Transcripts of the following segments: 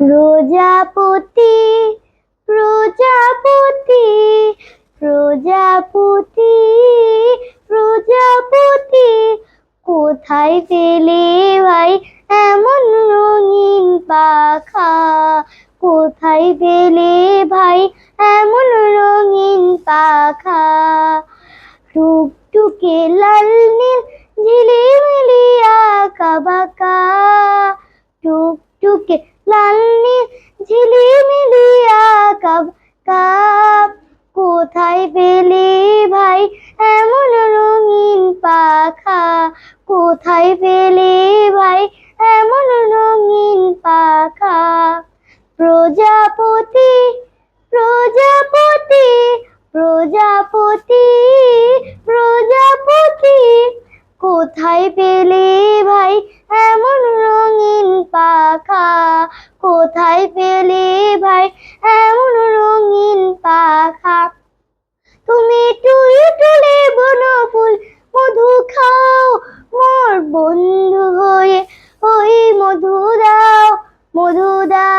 প্রজাপতি প্রজাপতি প্রজাপতি প্রজাপতি। কোথায় পেলে ভাই এমন রঙিন পাখা? কোথায় পেলে ভাই এমন রঙিন পাখা? টুকটুকে লাল, নীল, ঝিলিমিলি, আঁকা বাঁকা। টুকটুকে লাল নীল ঝিলিমিলি আঁকা বাঁকা কোথায় পেলে ভাই এমন রঙিন পাখা? কোথায় পেলে ভাই এমন রঙিন পাখা? প্রজাপতি প্রজাপতি প্রজাপতি প্রজাপতি। কোথায় পেলে ভাই কোথায় পেলে ভাই? এমন রঙিন পাখা। তুমি টুই টুলে বনফুল মধু খাও, মোর বন্ধু হয়ে ওই মধু দাও মধু দাও।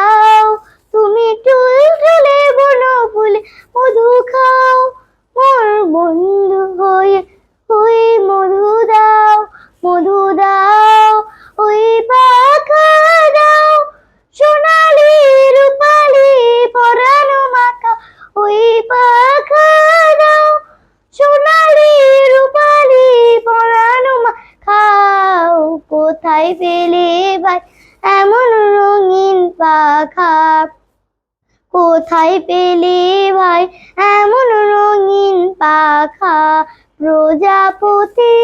কোথায় পেলে ভাই এমন রঙিন পাখা? কোথায় পেলে ভাই এমন রঙিন পাখা? প্রজাপতি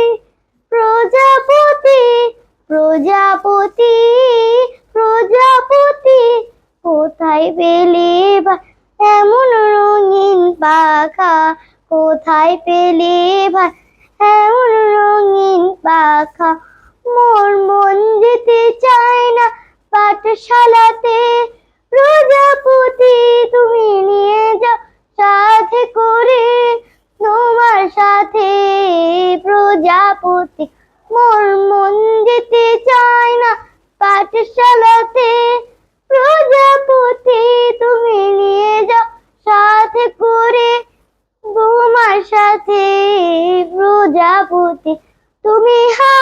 প্রজাপতি প্রজাপতি প্রজাপতি, কোথায় পেলে ভাই এমন রঙিন পাখা? কোথায় পেলে ভাই এমন রঙিন প্রজাপতি, মোর মন যেতে চায় না পাঠশালাতে। প্রজাপতি, তুমি নিয়ে যাও সাথে করে। বৌমার সাথে প্রজাপতি, তুমি হাওয়ায়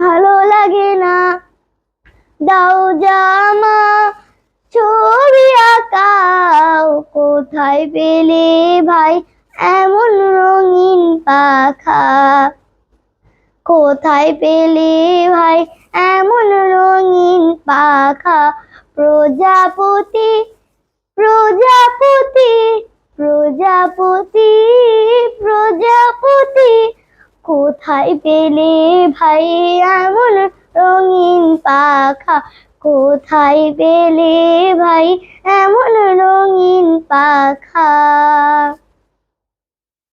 ভালো লাগে না। দাও জামা, ছবি আঁকাও। কোথায় পেলে ভাই এমন রঙিন পাখা? কোথায় পেলে ভাই এমন রঙিন পাখা? প্রজাপতি প্রজাপতি প্রজাপতি। কোথায় পেলে ভাই এমন রঙিন পাখা? কোথায় পেলে ভাই এমন রঙিন পাখা?